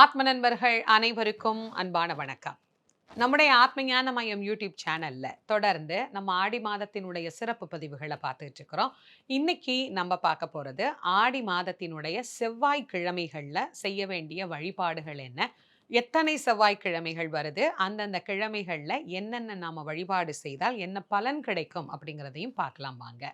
ஆத்ம நண்பர்கள் அனைவருக்கும் அன்பான வணக்கம். நம்முடைய ஆத்மஞான மையம் யூடியூப் சேனல்ல தொடர்ந்து நம்ம ஆடி மாதத்தினுடைய சிறப்பு பதிவுகளை பார்த்துட்டு இருக்கிறோம். இன்னைக்கு நம்ம பார்க்க போறது ஆடி மாதத்தினுடைய செவ்வாய் கிழமைகள்ல செய்ய வேண்டிய வழிபாடுகள் என்ன? எத்தனை செவ்வாய் கிழமைகள் வருது? அந்தந்த கிழமைகளில் என்னென்ன நாம் வழிபாடு செய்தால் என்ன பலன் கிடைக்கும் அப்படிங்கிறதையும் பார்க்கலாம் வாங்க.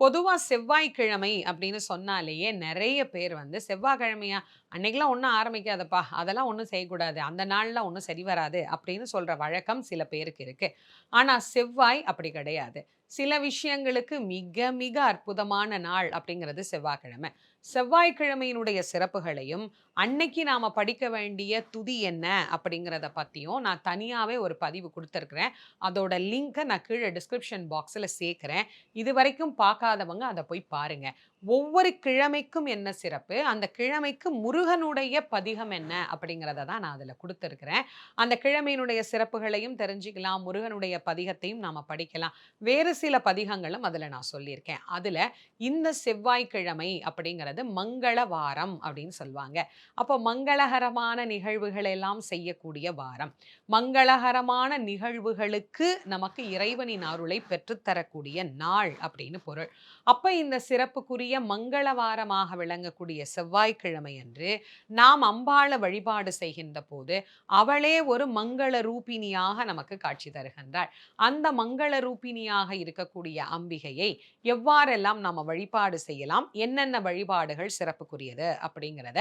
பொதுவா செவ்வாய்க்கிழமை அப்படின்னு சொன்னாலேயே நிறைய பேர் வந்து செவ்வாய்க்கிழமையா அன்னைக்கெல்லாம் ஒன்றும் ஆரம்பிக்காதப்பா அதெல்லாம் ஒன்றும் செய்யக்கூடாது அந்த நாள்லாம் ஒன்றும் சரி வராது அப்படின்னு சொல்ற வழக்கம் சில பேருக்கு இருக்கு. ஆனா செவ்வாய் அப்படி கிடையாது. சில விஷயங்களுக்கு மிக மிக அற்புதமான நாள் அப்படிங்கிறது செவ்வாய்க்கிழமை. செவ்வாய்க்கிழமையினுடைய சிறப்புகளையும் அன்னைக்கு நாம் படிக்க வேண்டிய துதி என்ன அப்படிங்கிறத பற்றியும் நான் தனியாகவே ஒரு பதிவு கொடுத்துருக்குறேன். அதோட லிங்க்கை நான் கீழே டிஸ்கிரிப்ஷன் பாக்ஸில் சேர்க்குறேன். இது வரைக்கும் பார்க்காதவங்க அதை போய் பாருங்க. ஒவ்வொரு கிழமைக்கும் என்ன சிறப்பு? அந்த கிழமைக்கு முருகனுடைய பதிகம் என்ன அப்படிங்கிறத தான் நான் அதில் கொடுத்துருக்குறேன். அந்த கிழமையினுடைய சிறப்புகளையும் தெரிஞ்சுக்கலாம் முருகனுடைய பதிகத்தையும் நாம் படிக்கலாம். வேறு சில பதிகங்களும் அதில் நான் சொல்லியிருக்கேன். அதில் இந்த செவ்வாய்க்கிழமை அப்படிங்கிறது மங்கள வாரம் அப்படின்னு சொல்லுவாங்க. அப்போ மங்களகரமான நிகழ்வுகள் எல்லாம் செய்யக்கூடிய வாரம். மங்களகரமான நிகழ்வுகளுக்கு நமக்கு இறைவனின் அருளை பெற்றுத்தரக்கூடிய நாள் அப்படின்னு பொருள். அப்போ இந்த சிறப்புக்குரிய மங்கள வாரமாக விளங்கக்கூடிய செவ்வாய்க்கிழமை அன்று நாம் அம்பாள வழிபாடு செய்கின்ற போது அவளே ஒரு மங்கள ரூபினியாக நமக்கு காட்சி தருகின்றாள். அந்த மங்கள ரூபினியாக இருக்கக்கூடிய அம்பிகையை எவ்வாறெல்லாம் நாம வழிபாடு செய்யலாம் என்னென்ன வழிபாடுகள் சிறப்புக்குரியது அப்படிங்கிறத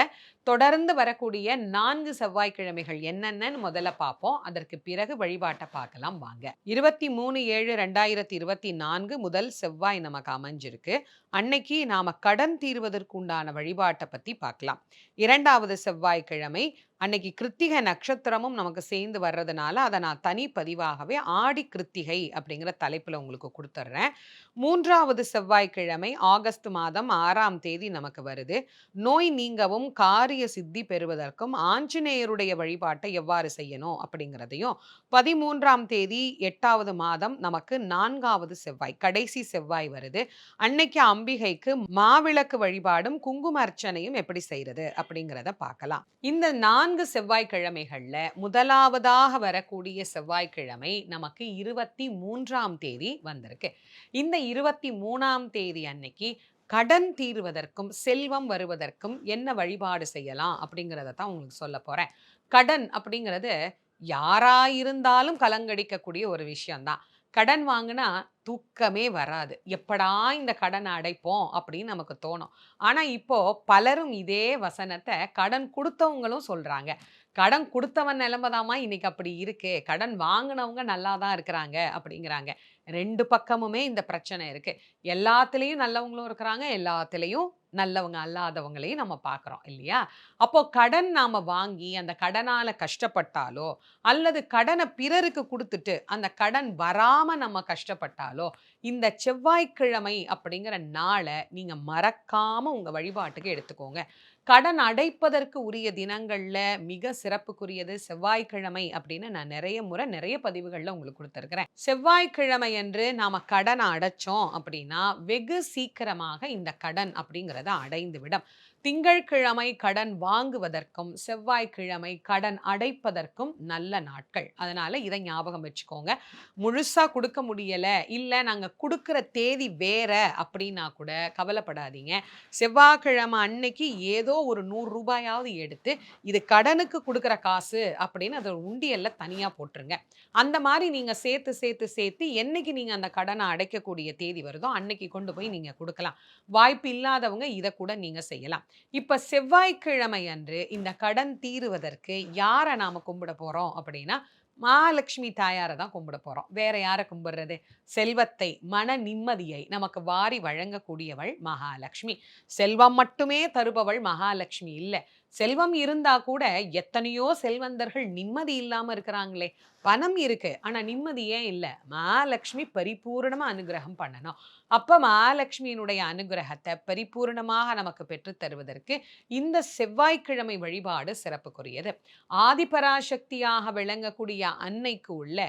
தொடர்ந்து வரக்கூடிய நான்கு செவ்வாய்க்கிழமைகள் என்னென்னு முதல்ல பார்ப்போம். அதற்கு பிறகு வழிபாட்டை பார்க்கலாம் வாங்க. இருபத்தி மூணு ஏழு ரெண்டாயிரத்தி இருபத்தி நான்கு முதல் செவ்வாய் நமக்கு அமைஞ்சிருக்கு. அன்னைக்கு நாம கடன் தீர்வதற்குண்டான வழிபாட்டை பத்தி பார்க்கலாம். இரண்டாவது செவ்வாய்க்கிழமை அன்னைக்கு கிருத்திகை நட்சத்திரமும் நமக்கு சேர்ந்து வர்றதுனால அதை நான் தனி பதிவாகவே ஆடி கிருத்திகை அப்படிங்கிற தலைப்பில் உங்களுக்கு கொடுத்துட்றேன் மூன்றாவது செவ்வாய்க்கிழமை ஆகஸ்ட் மாதம் ஆறாம் தேதி நமக்கு வருது. நோய் நீங்கவும் காரிய சித்தி பெறுவதற்கும் ஆஞ்சநேயருடைய வழிபாட்டை எவ்வாறு செய்யணும் அப்படிங்கிறதையும் பதிமூன்றாம் தேதி எட்டாவது மாதம் நமக்கு நான்காவது செவ்வாய் கடைசி செவ்வாய் வருது. அன்னைக்கு அம்பிகைக்கு மாவிளக்கு வழிபாடும் குங்கும அர்ச்சனையும் எப்படி செய்யறது அப்படிங்கிறத பார்க்கலாம். இந்த நான்கு செவ்வாய்க்கிழமைகள்ல முதலாவதாக வரக்கூடிய செவ்வாய்க்கிழமை நமக்கு இருபத்தி மூன்றாம் தேதி வந்திருக்கு. இந்த இருபத்தி மூணாம் தேதி அன்னைக்கு கடன் தீர்வதற்கும் செல்வம் வருவதற்கும் என்ன வழிபாடு செய்யலாம் அப்படிங்கிறத தான் உங்களுக்கு சொல்ல போறேன். கடன் அப்படிங்கிறது யாரா இருந்தாலும் கலங்கடிக்கக்கூடிய ஒரு விஷயம்தான். கடன் வாங்கினா தூக்கமே வராது. எப்படா இந்த கடனை அடைப்போம் அப்படின்னு நமக்கு தோணும். ஆனால் இப்போ பலரும் இதே வசனத்தை கடன் கொடுத்தவங்களும் சொல்றாங்க. கடன் கொடுத்தவன் நிலைமைதாமா இன்னைக்கு அப்படி இருக்கு. கடன் வாங்கினவங்க நல்லா தான் இருக்கிறாங்க அப்படிங்கிறாங்க. ரெண்டு பக்கமுமே இந்த பிரச்சனை இருக்கு. எல்லாத்துலேயும் நல்லவங்களும் இருக்கிறாங்க எல்லாத்துலேயும் நல்லவங்க அல்லாதவங்களையும் நம்ம பார்க்குறோம் இல்லையா? அப்போ கடன் நாம் வாங்கி அந்த கடனால கஷ்டப்பட்டாலோ அல்லது கடனை பிறருக்கு கொடுத்துட்டு அந்த கடன் வராமல் நம்ம கஷ்டப்பட்டாலோ இந்த செவ்வாய்க்கிழமை அப்படிங்கிற நாளை நீங்கள் மறக்காமல் உங்கள் வழிபாட்டுக்கு எடுத்துக்கோங்க. கடன் அடைப்பதற்கு உரிய தினங்கள்ல மிக சிறப்புக்குரியது செவ்வாய்க்கிழமை அப்படின்னு நான் நிறைய முறை நிறைய பதிவுகள்ல உங்களுக்கு கொடுத்துருக்குறேன். செவ்வாய்க்கிழமை என்று நாம கடனை அடைச்சோம் அப்படின்னா வெகு சீக்கிரமாக இந்த கடன் அப்படிங்கிறத அடைந்து விடும். திங்கட்கிழமை கடன் வாங்குவதற்கும் செவ்வாய்க்கிழமை கடன் அடைப்பதற்கும் நல்ல நாட்கள். அதனால இதை ஞாபகம் வச்சுக்கோங்க. முழுசா கொடுக்க முடியல இல்லை நாங்கள் கொடுக்குற தேதி வேற அப்படின்னா கூட கவலைப்படாதீங்க. செவ்வாய்க்கிழமை அன்னைக்கு ஏதோ ஒரு நூறு ரூபாயாவது எடுத்து இது கடனுக்கு கொடுக்குற காசு அப்படின்னு அதை உண்டியல்ல தனியாக போட்டுருங்க. அந்த மாதிரி நீங்கள் சேர்த்து சேர்த்து சேர்த்து என்னைக்கு நீங்கள் அந்த கடனை அடைக்கக்கூடிய தேதி வருதோ அன்னைக்கு கொண்டு போய் நீங்கள் கொடுக்கலாம். வாய்ப்பு இல்லாதவங்க இதை கூட நீங்கள் செய்யலாம். இப்ப செவ்வாய்க்கிழமை அன்று இந்த கடன் தீருவதற்கு யாரை நாம கும்பிட போறோம் அப்படின்னா மகாலட்சுமி தாயாரை தான் கும்பிட போறோம். வேற யாரை கும்பிடுறது? செல்வத்தை மன நிம்மதியை நமக்கு வாரி வழங்கக்கூடியவள் மகாலட்சுமி. செல்வம் மட்டுமே தருபவள் மகாலட்சுமி இல்லை. செல்வம் இருந்தா கூட எத்தனையோ செல்வந்தர்கள் நிம்மதி இல்லாம இருக்கிறாங்களே. பணம் இருக்கு ஆனா நிம்மதி ஏன் இல்லை? மகாலட்சுமி பரிபூர்ணமா அனுகிரகம் பண்ணணும். அப்ப மகாலட்சுமியினுடைய அனுகிரகத்தை பரிபூர்ணமாக நமக்கு பெற்று தருவதற்கு இந்த செவ்வாய்க்கிழமை வழிபாடு சிறப்புக்குரியது. ஆதிபராசக்தியாக விளங்கக்கூடிய அன்னைக்கு உள்ள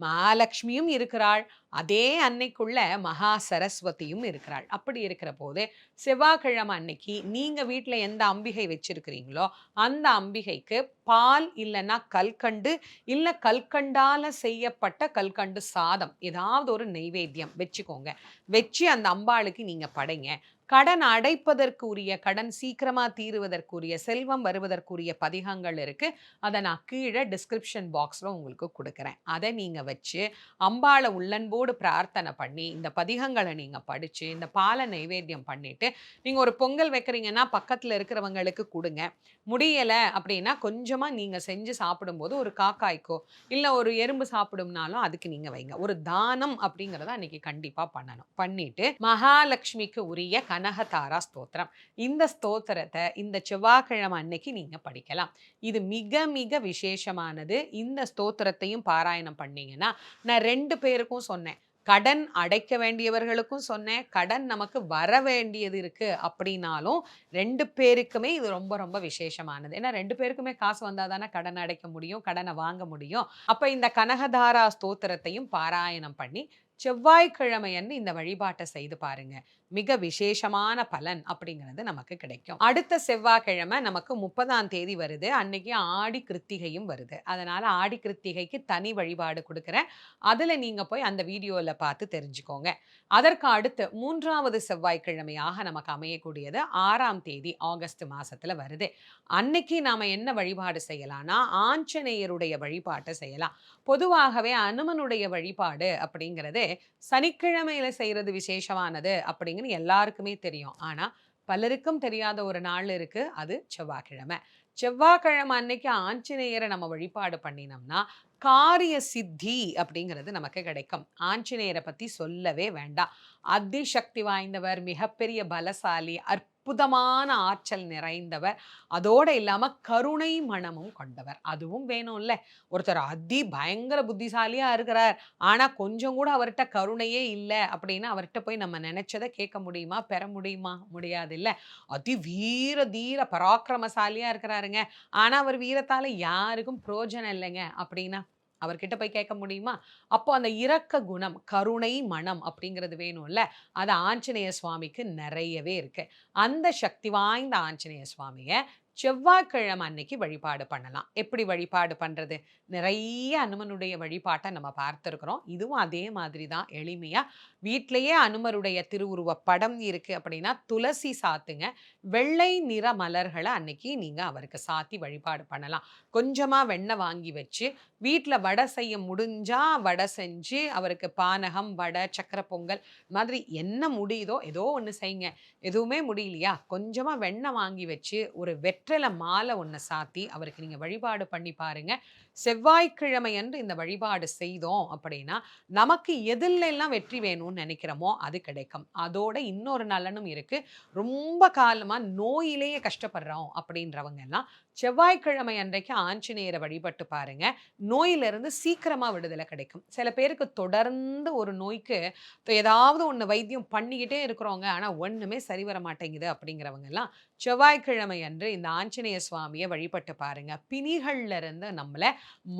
மகாலட்சுமியும் இருக்கிறாள். அதே அன்னைக்குள்ள மகா சரஸ்வதியும் இருக்கிறாள். அப்படி இருக்கிற போது செவ்வாய்க்கிழமை அன்னைக்கு நீங்கள் வீட்டில் எந்த அம்பிகை வச்சிருக்கிறீங்களோ அந்த அம்பிகைக்கு பால் இல்லைன்னா கல்கண்டு இல்லை கல்கண்டால் செய்யப்பட்ட கல்கண்டு சாதம் ஏதாவது ஒரு நெய்வேத்தியம் வச்சுக்கோங்க. வச்சு அந்த அம்பாளுக்கு நீங்கள் படைங்க. கடன் அடைப்பதற்குரிய கடன் சீக்கிரமாக தீருவதற்குரிய செல்வம் வருவதற்குரிய பதிகங்கள் இருக்குது அதை நான் கீழே டிஸ்கிரிப்ஷன் பாக்ஸில் உங்களுக்கு கொடுக்குறேன். அதை நீங்கள் வச்சு அம்பாளை உள்ளன்போடு பிரார்த்தனை பண்ணி இந்த பதிகங்களை நீங்கள் படித்து இந்த பாலை நைவேத்தியம் பண்ணிவிட்டு நீங்கள் ஒரு பொங்கல் வைக்கிறீங்கன்னா பக்கத்தில் இருக்கிறவங்களுக்கு கொடுங்க. முடியலை அப்படின்னா கொஞ்சமாக நீங்கள் செஞ்சு சாப்பிடும்போது ஒரு காக்காய்க்கோ இல்லை ஒரு எறும்பு சாப்பிடும்னாலும் அதுக்கு நீங்கள் வைங்க. ஒரு தானம் அப்படிங்கிறத அன்னைக்கு கண்டிப்பாக பண்ணணும். பண்ணிவிட்டு மகாலட்சுமிக்கு உரிய கனகதாரா ஸ்தோத்திரம். இந்த ஸ்தோத்திரத்தை இந்த செவ்வாய்க்கிழமை அன்னைக்கு நீங்க படிக்கலாம். இது மிக மிக விசேஷமானது. இந்த ஸ்தோத்திரத்தையும் பாராயணம் பண்ணீங்கன்னா நான் ரெண்டு பேருக்கும் சொன்னேன். கடன் அடைக்க வேண்டியவர்களுக்கும் சொன்னேன். கடன் நமக்கு வர வேண்டியது இருக்கு அப்படின்னாலும் ரெண்டு பேருக்குமே இது ரொம்ப ரொம்ப விசேஷமானது. ஏன்னா ரெண்டு பேருக்குமே காசு வந்தால் தானே கடன் அடைக்க முடியும் கடனை வாங்க முடியும். அப்போ இந்த கனகதாரா ஸ்தோத்திரத்தையும் பாராயணம் பண்ணி செவ்வாய்க்கிழமையன்னு இந்த வழிபாட்டை செய்து பாருங்க. மிக விசேஷமான பலன் அப்படிங்கிறது நமக்கு கிடைக்கும். அடுத்த செவ்வாய்க்கிழமை நமக்கு முப்பதாம் தேதி வருது. அன்னைக்கு ஆடி கிருத்திகையும் வருது. அதனால ஆடி கிருத்திகைக்கு தனி வழிபாடு கொடுக்குறேன். அதில் நீங்க போய் அந்த வீடியோவில் பார்த்து தெரிஞ்சுக்கோங்க. அதற்கு அடுத்து மூன்றாவது செவ்வாய்க்கிழமையாக நமக்கு அமையக்கூடியது ஆறாம் தேதி ஆகஸ்ட் மாசத்துல வருது. அன்னைக்கு நாம என்ன வழிபாடு செய்யலாம்னா ஆஞ்சநேயருடைய வழிபாட்டை செய்யலாம். பொதுவாகவே அனுமனுடைய வழிபாடு அப்படிங்கிறது சனிக்கிழமையில செய்யறது விசேஷமானது அப்படிங்கன்னு எல்லாருக்குமே தெரியும். ஆனால் பலருக்கும் தெரியாத ஒரு நாள் இருக்கு. அது செவ்வாய்க்கிழமை. செவ்வாய்க்கிழமை அன்னைக்கு ஆஞ்சநேயரை நம்ம வழிபாடு பண்ணினோம்னா காரிய சித்தி அப்படிங்கிறது நமக்கு கிடைக்கும். ஆஞ்சநேயரை பத்தி சொல்லவே வேண்டாம். அதிசக்தி வாய்ந்தவர் மிகப்பெரிய பலசாலி அற்ப அற்புதமான ஆற்றல் நிறைந்தவர். அதோடு இல்லாமல் கருணை மனமும் கொண்டவர். அதுவும் வேணும்ல. ஒருத்தர் அதி பயங்கர புத்திசாலியாக இருக்கிறார். ஆனால் கொஞ்சம் கூட அவர்கிட்ட கருணையே இல்லை அப்படின்னு அவர்கிட்ட போய் நம்ம நினச்சதை கேட்க முடியுமா? பெற முடியுமா? முடியாது இல்லை அதி வீர தீர பராக்கிரமசாலியாக இருக்கிறாருங்க. ஆனால் அவர் வீரத்தால் யாருக்கும் பிரோஜனம் இல்லைங்க அப்படின்னா அவர்கிட்ட போய் கேட்க முடியுமா? அப்போ அந்த இரக்க குணம் கருணை மனம் அப்படிங்கிறது வேணும்ல. அது ஆஞ்சநேய சுவாமிக்கு நிறையவே இருக்கு. அந்த சக்தி வாய்ந்த ஆஞ்சநேய சுவாமியை செவ்வாய்க்கிழமை அன்னைக்கு வழிபாடு பண்ணலாம். எப்படி வழிபாடு பண்ணுறது நிறைய அனுமனுடைய வழிபாட்டை நம்ம பார்த்துருக்குறோம். இதுவும் அதே மாதிரி தான். எளிமையாக வீட்டிலையே அனுமருடைய திருவுருவ படம் இருக்குது அப்படின்னா துளசி சாத்துங்க. வெள்ளை நிற மலர்களை அன்னைக்கு நீங்கள் அவருக்கு சாத்தி வழிபாடு பண்ணலாம். கொஞ்சமாக வெண்ணெய் வாங்கி வச்சு வீட்டில் வடை செய்ய முடிஞ்சால் வடை செஞ்சு அவருக்கு பானகம் வடை சக்கரை பொங்கல் மாதிரி என்ன முடியுதோ ஏதோ ஒன்று செய்யுங்க. எதுவுமே முடியலையா? கொஞ்சமாக வெண்ணெய் வாங்கி வச்சு ஒரு வெற்றில மாலை ஒன்று சாத்தி அவருக்கு நீங்கள் வழிபாடு பண்ணி பாருங்க. செவ்வாய்க்கிழமை அன்று இந்த வழிபாடு செய்தோம் அப்படின்னா நமக்கு எதிலெல்லாம் வெற்றி வேணும்னு நினைக்கிறோமோ அது கிடைக்கும். அதோட இன்னொரு நலனும் இருக்கு. ரொம்ப காலமாக நோயிலேயே கஷ்டப்படுறோம் அப்படின்றவங்க எல்லாம் செவ்வாய்க்கிழமை அன்றைக்கு ஆஞ்சநேயரை வழிபட்டு பாருங்க. நோயிலிருந்து சீக்கிரமா விடுதலை கிடைக்கும். சில பேருக்கு தொடர்ந்து ஒரு நோய்க்கு ஏதாவது ஒன்று வைத்தியம் பண்ணிக்கிட்டே இருக்கிறவங்க ஆனால் ஒன்றுமே சரி வர மாட்டேங்குது அப்படிங்கிறவங்கெல்லாம் செவ்வாய்க்கிழமை அன்று இந்த ஆஞ்சநேய சுவாமியை வழிபட்டு பாருங்க. பிணிகள்ல இருந்து நம்மளை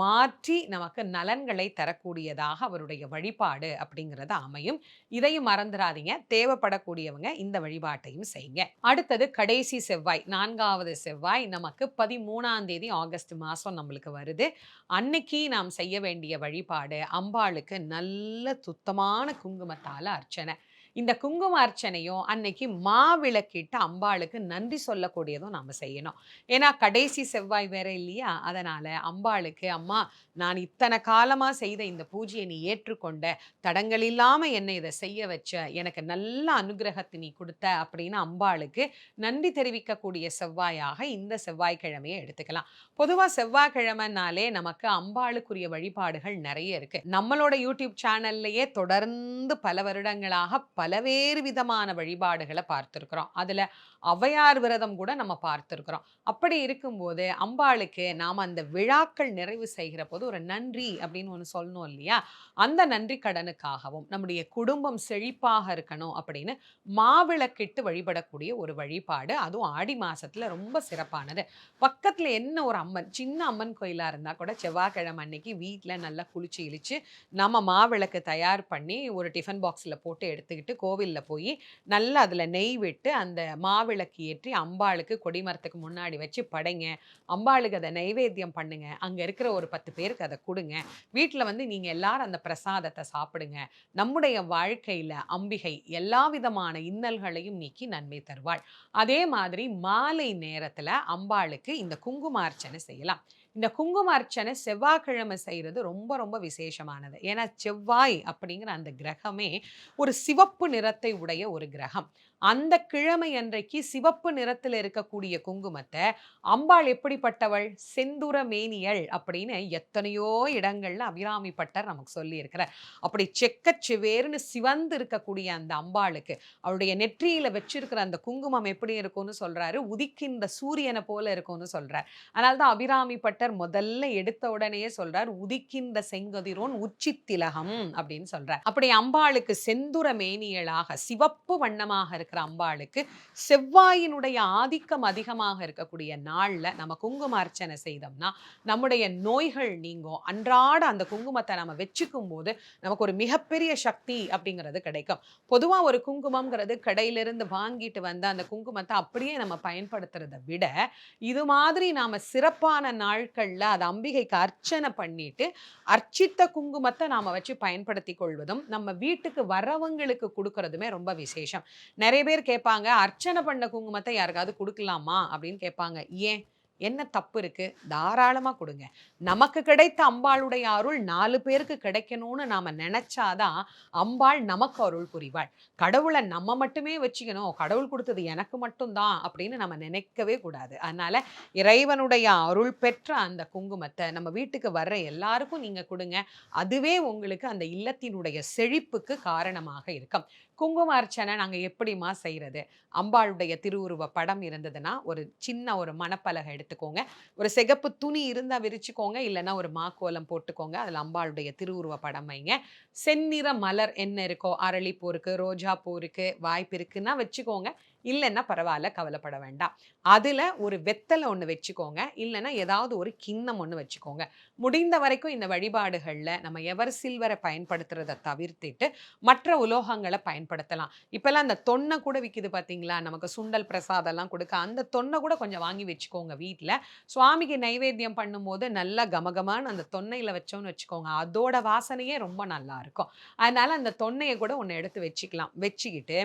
மாற்றி நமக்கு நலன்களை தரக்கூடியதாக அவருடைய வழிபாடு அப்படிங்கிறது அமையும். இதையும் மறந்துடாதீங்க. தேவைப்படக்கூடியவங்க இந்த வழிபாட்டையும் செய்யுங்க. அடுத்தது கடைசி செவ்வாய் நான்காவது செவ்வாய் நமக்கு பதிமூணாம் தேதி ஆகஸ்ட் மாதம் நம்மளுக்கு வருது. அன்னைக்கு நாம் செய்ய வேண்டிய வழிபாடு அம்பாளுக்கு நல்ல சுத்தமான குங்குமத்தால் அர்ச்சனை. இந்த குங்கும அர்ச்சனையும் அன்னைக்கு மாவிளக்கிட்டு அம்பாளுக்கு நன்றி சொல்லக்கூடியதும் நாம் செய்யணும். ஏன்னா கடைசி செவ்வாய் வேற இல்லையா? அதனால அம்பாளுக்கு அம்மா நான் இத்தனை காலமா செய்த இந்த பூஜையை நீ ஏற்றுக்கொண்ட தடங்கள் இல்லாம என்னை இதை செய்ய வச்ச எனக்கு நல்ல அனுகிரகத்தை நீ கொடுத்த அப்படின்னு அம்பாளுக்கு நன்றி தெரிவிக்கக்கூடிய செவ்வாயாக இந்த செவ்வாய்க்கிழமையை எடுத்துக்கலாம். பொதுவாக செவ்வாய்க்கிழமைனாலே நமக்கு அம்பாளுக்குரிய வழிபாடுகள் நிறைய இருக்கு. நம்மளோட யூடியூப் சேனல்லையே தொடர்ந்து பல வருடங்களாக பலவேறு விதமான வழிபாடுகளை பார்த்துருக்குறோம். அதில் அவையார் விரதம் கூட நம்ம பார்த்துருக்குறோம். அப்படி இருக்கும்போது அம்பாளுக்கு நாம் அந்த விழாக்கள் நிறைவு செய்கிற போது ஒரு நன்றி அப்படின்னு ஒன்று சொல்லணும் இல்லையா? அந்த நன்றி கடனுக்காகவும் நம்முடைய குடும்பம் செழிப்பாக இருக்கணும் அப்படின்னு மாவிளக்கிட்டு வழிபடக்கூடிய ஒரு வழிபாடு அதுவும் ஆடி மாதத்தில் ரொம்ப சிறப்பானது. பக்கத்தில் என்ன ஒரு அம்மன் சின்ன அம்மன் கோயிலாக இருந்தால் கூட செவ்வாய்க்கிழமை அன்னைக்கு வீட்டில் நல்லா குளிச்சு இழிச்சு நம்ம மாவிளக்கு தயார் பண்ணி ஒரு டிஃபன் பாக்ஸில் போட்டு எடுத்துக்கிட்டு கோவிலில் போய் நல்லா அதில் நெய் விட்டு அந்த மாவிளக்கு ஏற்றி அம்பாளுக்கு கொடிமரத்துக்கு முன்னாடி வச்சு படைங்க. அம்பாளுக்கு அதை நைவேத்தியம் பண்ணுங்க. அங்கே இருக்கிற ஒரு பத்து பேருக்கு அதை கொடுங்க. வீட்டில் வந்து நீங்கள் எல்லாரும் அந்த பிரசாதத்தை சாப்பிடுங்க. நம்முடைய வாழ்க்கையில் அம்பிகை எல்லா விதமான இன்னல்களையும் நீக்கி நன்மை தருவாள். அதே மாதிரி மாலை நேரத்தில் அம்பாளுக்கு இந்த குங்குமார்ச்சனை செய்யலாம். இந்த குங்கும அர்ச்சனை செவ்வாய்க்கிழமை செய்கிறது ரொம்ப ரொம்ப விசேஷமானது. ஏன்னா செவ்வாய் அப்படிங்கிற அந்த கிரகமே ஒரு சிவப்பு நிறத்தை உடைய ஒரு கிரகம். அந்த கிழமை அன்றைக்கு சிவப்பு நிறத்தில் இருக்கக்கூடிய குங்குமத்தை அம்பாள் எப்படிப்பட்டவள்? செந்துர மேனியள் அப்படின்னு எத்தனையோ இடங்கள்ல அபிராமி பட்டர் நமக்கு சொல்லியிருக்கிறார். அப்படி செக்க சிவேர்னு சிவந்து இருக்கக்கூடிய அந்த அம்பாளுக்கு அவளுடைய நெற்றியில வச்சிருக்கிற அந்த குங்குமம் எப்படி இருக்கும்னு சொல்றாரு? உதிக்கின்ற சூரியனை போல இருக்கும்னு சொல்றார். அதனால்தான் அபிராமி பட்டர் முதல்ல எடுத்த உடனேயே சொல்றார் உதிக்கின்ற செங்கதிரோன் உச்சி திலகம் அப்படின்னு சொல்றார். அப்படி அம்பாளுக்கு செந்துர மேனியலாக சிவப்பு வண்ணமாக இருக்கிற அம்பாளுக்கு செவ்வாயினுடைய ஆதிக்கம் அதிகமாக இருக்கக்கூடிய நாளில் நம்ம குங்கும அர்ச்சனை செய்தோம்னா நம்முடைய நோய்கள் நீங்கும். அன்றாட அந்த குங்குமத்தை நம்ம வச்சுக்கும் போது நமக்கு ஒரு மிகப்பெரிய சக்தி அப்படிங்கிறது கிடைக்கும். பொதுவாக ஒரு குங்குமம்ங்கிறது கடையிலிருந்து வாங்கிட்டு வந்த அந்த குங்குமத்தை அப்படியே நம்ம பயன்படுத்துறதை விட இது மாதிரி நாம் சிறப்பான நாட்களில் அது அம்பிகைக்கு அர்ச்சனை பண்ணிட்டு அர்ச்சித்த குங்குமத்தை நாம் வச்சு பயன்படுத்தி கொள்வதும் நம்ம வீட்டுக்கு வரவங்களுக்கு கொடுக்கறதுமே ரொம்ப விசேஷம். நிறைய பேர் கேட்பாங்க அர்ச்சனை பண்ண குங்குமத்தை யாருக்காவது கொடுக்கலாமா? அப்படின்னு கேட்பாங்க. ஏன்? என்ன தப்பு இருக்கு? தாராளமா கொடுங்க. நமக்கு கிடைத்த அம்பாளுடைய அருள் நாலு பேருக்கு கிடைக்கணும்னு நாம நினைச்சாதான் அம்பாள் நமக்கு அருள் புரிவாள். கடவுளை நம்ம மட்டுமே வச்சுக்கணும். கடவுள் கொடுத்தது எனக்கு மட்டும்தான் அப்படின்னு நம்ம நினைக்கவே கூடாது. அதனால இறைவனுடைய அருள் பெற்ற அந்த குங்குமத்தை நம்ம வீட்டுக்கு வர்ற எல்லாருக்கும் நீங்க கொடுங்க. அதுவே உங்களுக்கு அந்த இல்லத்தினுடைய செழிப்புக்கு காரணமாக இருக்கும். குங்கும அர்ச்சனை நாங்கள் எப்படிமா செய்கிறது அம்பாளுடைய திருவுருவ படம் இருந்ததுன்னா ஒரு சின்ன ஒரு மணப்பலகை எடுத்துக்கோங்க. ஒரு சிகப்பு துணி இருந்தால் விரிச்சுக்கோங்க இல்லைன்னா ஒரு மாக்கோலம் போட்டுக்கோங்க. அதில் அம்பாளுடைய திருவுருவ படம் வைங்க. செந்நிற மலர் என்ன இருக்கோ அரளிப்பூ இருக்குது ரோஜாப்பூ இருக்குது வாய்ப்பு இருக்குன்னா வச்சுக்கோங்க. இல்லைன்னா பரவாயில்ல கவலைப்பட வேண்டாம். அதில் ஒரு வெத்தலை ஒன்று வச்சுக்கோங்க. இல்லைன்னா ஏதாவது ஒரு கிண்ணம் ஒன்று வச்சுக்கோங்க. முடிந்த வரைக்கும் இந்த வழிபாடுகளில் நம்ம எவர் சில்வரை பயன்படுத்துறதை தவிர்த்துட்டு மற்ற உலோகங்களை பயன்படுத்தலாம். இப்போல்லாம் அந்த தொன்னை கூட விற்கிது பார்த்தீங்களா நமக்கு சுண்டல் பிரசாதம்லாம் கொடுக்க அந்த தொன்னை கூட கொஞ்சம் வாங்கி வச்சுக்கோங்க வீட்டில் சுவாமிக்கு நைவேத்தியம் பண்ணும்போது நல்லா கமகமான அந்த தொன்னையில் வச்சோன்னு வச்சுக்கோங்க. அதோட வாசனையே ரொம்ப நல்லா இருக்கும். அதனால அந்த தொன்னையை கூட ஒன்று எடுத்து வச்சுக்கலாம். வச்சுக்கிட்டு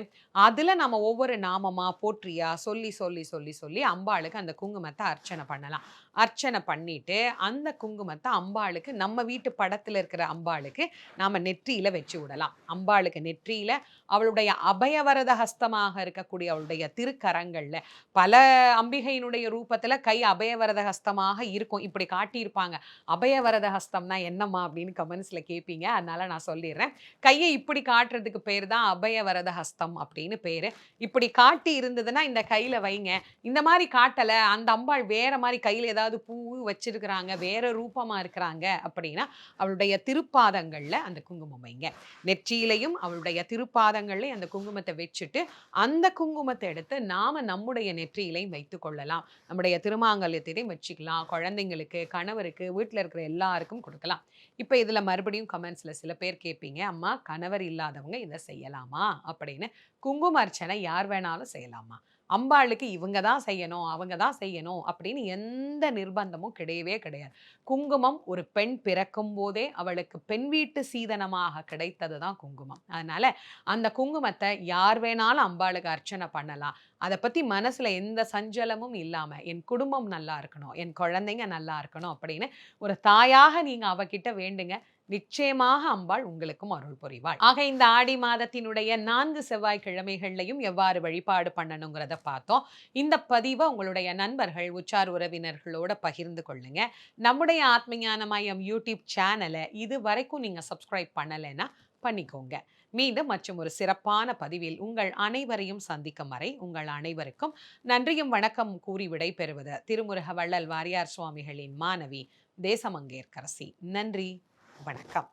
அதில் நம்ம ஒவ்வொரு நாமம் போற்றியா? சொல்லி சொல்லி சொல்லி சொல்லி அம்பாளுக்கு அந்த குங்குமத்தை அர்ச்சனை பண்ணலாம். அர்ச்சனை பண்ணிட்டு அந்த குங்குமத்தை அம்பாளுக்கு நம்ம வீட்டு படத்தில் இருக்கிற அம்பாளுக்கு நாம் நெற்றியில் வச்சு விடலாம். அம்பாளுக்கு நெற்றியில் அவளுடைய அபயவரத ஹஸ்தமாக இருக்கக்கூடிய அவளுடைய திருக்கரங்களில் பல அம்பிகையினுடைய ரூபத்தில் கை அபயவரத ஹஸ்தமாக இருக்கும். இப்படி காட்டியிருப்பாங்க. அபயவரத ஹஸ்தம்னா என்னம்மா அப்படின்னு கமெண்ட்ஸில் கேட்பீங்க அதனால் நான் சொல்லிடுறேன். கையை இப்படி காட்டுறதுக்கு பேர் தான் அபயவரத ஹஸ்தம் அப்படின்னு பேர். இப்படி காட்டி இருந்ததுன்னா இந்த கையில் வைங்க. இந்த மாதிரி காட்டலை. அந்த அம்பாள் வேற மாதிரி கையில் ஏதாவது பூ வச்சிருக்கிறாங்க வேற ரூபமா இருக்கிறாங்க அப்படின்னா அவளுடைய திருப்பாதங்கள்ல அந்த குங்குமம் வைங்க. நெற்றியிலையும் அவளுடைய திருப்பாதங்கள்லையும் அந்த குங்குமத்தை வச்சுட்டு அந்த குங்குமத்தை எடுத்து நாம நம்முடைய நெற்றியிலையும் வைத்து கொள்ளலாம். நம்முடைய திருமாங்கல்யத்தையும் வச்சுக்கலாம். குழந்தைங்களுக்கு கணவருக்கு வீட்டில் இருக்கிற எல்லாருக்கும் கொடுக்கலாம். இப்போ இதில் மறுபடியும் கமெண்ட்ஸில் சில பேர் கேட்பீங்க அம்மா கணவர் இல்லாதவங்க இதை செய்யலாமா? அப்படின்னு. குங்கும அர்ச்சனை யார் வேணாலும் செய்யலாமா? அம்பாளுக்கு இவங்க தான் செய்யணும் அவங்க தான் செய்யணும் அப்படின்னு எந்த நிர்பந்தமும் கிடையவே கிடையாது. குங்குமம் ஒரு பெண் பிறக்கும் போதே அவளுக்கு பெண் வீட்டு சீதனமாக கிடைத்தது தான் குங்குமம். அதனால அந்த குங்குமத்தை யார் வேணாலும் அம்பாளுக்கு அர்ச்சனை பண்ணலாம். அதை பற்றி மனசில் எந்த சஞ்சலமும் இல்லாமல் என் குடும்பம் நல்லா இருக்கணும் என் குழந்தைங்க நல்லா இருக்கணும் அப்படின்னு ஒரு தாயாக நீங்கள் அவகிட்ட வேண்டுங்க. நிச்சயமாக அம்பாள் உங்களுக்கும் அருள் புரிவாள். ஆக இந்த ஆடி மாதத்தினுடைய நான்கு செவ்வாய் கிழமைகள்லையும் எவ்வாறு வழிபாடு பண்ணணுங்கிறத பார்த்தோம். இந்த பதிவை உங்களுடைய நண்பர்கள் உச்சார் உறவினர்களோட பகிர்ந்து கொள்ளுங்க. நம்முடைய ஆத்மஞான மையம் யூடியூப் சேனலை இது வரைக்கும் நீங்கள் சப்ஸ்கிரைப் பண்ணலைன்னா பண்ணிக்கோங்க. மீண்டும் மற்றும் ஒரு சிறப்பான பதிவில் உங்கள் அனைவரையும் சந்திக்கும் வரை உங்கள் அனைவருக்கும் நன்றியும் வணக்கம் கூறி விடை பெறுவது திருமுருக வள்ளல் வாரியார் சுவாமிகளின் மாணவி தேசமங்கேற்கரசி. நன்றி. வணக்கம்.